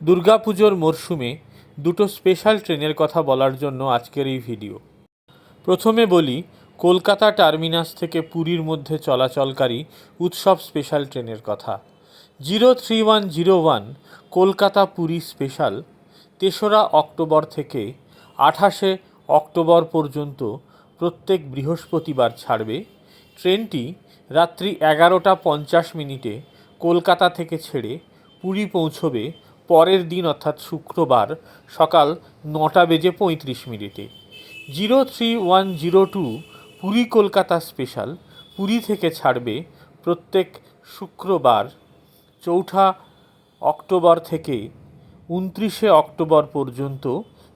দুর্গাপুজোর মরশুমে দুটো স্পেশাল ট্রেনের কথা বলার জন্য আজকের এই ভিডিও প্রথমে বলি, কলকাতা টার্মিনাস থেকে পুরীর মধ্যে চলাচলকারী উৎসব স্পেশাল ট্রেনের কথা। Zero three one zero one Kolkata Puri special তেসরা অক্টোবর থেকে আঠাশে অক্টোবর পর্যন্ত প্রত্যেক বৃহস্পতিবার ছাড়বে। ট্রেনটি রাত্রি এগারোটা পঞ্চাশ মিনিটে কলকাতা থেকে ছেড়ে পুরী পৌঁছবে পরের দিন অর্থাৎ শুক্রবার সকাল নটা বেজে পঁয়ত্রিশ মিনিটে। Zero three one zero two Puri Kolkata special, Puri থেকে ছাড়বে প্রত্যেক শুক্রবার চৌঠা অক্টোবর থেকে উনত্রিশে অক্টোবর পর্যন্ত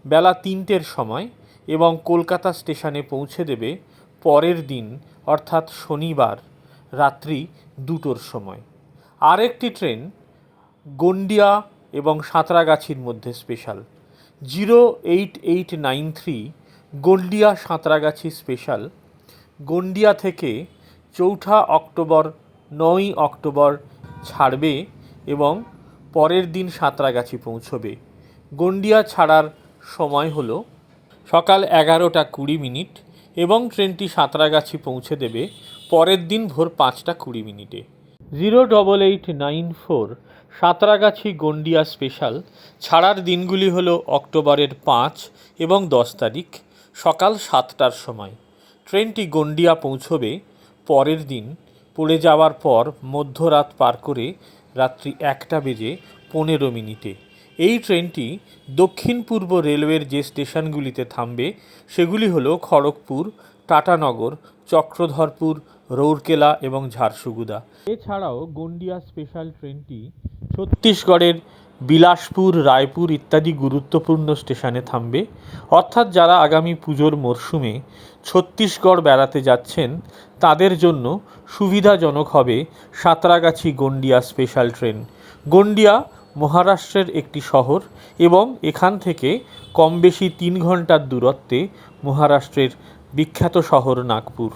বেলা তিনটের সময় এবং কলকাতা স্টেশনে পৌঁছে দেবে পরের দিন অর্থাৎ শনিবার রাত্রি দুটোর সময়। আরেকটি ট্রেন গন্ডিয়া এবং সাঁতরাগাছির মধ্যে special zero eight eight nine three Gondia Santragachi special Gondia থেকে চৌঠা অক্টোবর নয়ই অক্টোবর ছাড়বে এবং পরের দিন সাঁতরাগাছি পৌঁছবে। গন্ডিয়া ছাড়ার সময় হলো সকাল এগারোটা কুড়ি মিনিট এবং ট্রেনটি সাঁতরাগাছি পৌঁছে দেবে পরের দিন ভোর পাঁচটা কুড়ি মিনিটে। Zero double eight nine four Santragachi Gondia special. ছাড়ার দিনগুলি হল অক্টোবরের পাঁচ এবং দশ তারিখ, সকাল সাতটার সময়। ট্রেনটি গন্ডিয়া পৌঁছবে পরের দিন। পড়ে যাওয়ার পর মধ্যরাত পার করে রাত্রি একটা বেজে পনেরো মিনিটে। এই ট্রেনটি দক্ষিণ পূর্ব রেলওয়ের যে স্টেশনগুলিতে থামবে, সেগুলি হল খড়গপুর, টাটানগর, চক্রধরপুর রৌরকেলা এবং ঝারসুগুদা এছাড়াও গন্ডিয়া স্পেশাল ট্রেনটি ছত্তিশগড়ের বিলাসপুর, রায়পুর ইত্যাদি গুরুত্বপূর্ণ স্টেশনে থামবে। অর্থাৎ যারা আগামী পুজোর মরশুমে ছত্তিশগড় বেড়াতে যাচ্ছেন, তাদের জন্য সুবিধাজনক হবে সাঁতরাগাছি গন্ডিয়া স্পেশাল ট্রেন। গন্ডিয়া মহারাষ্ট্রের একটি শহর এবং এখান থেকে কম বেশি তিন ঘণ্টার দূরত্বে মহারাষ্ট্রের বিখ্যাত শহর নাগপুর।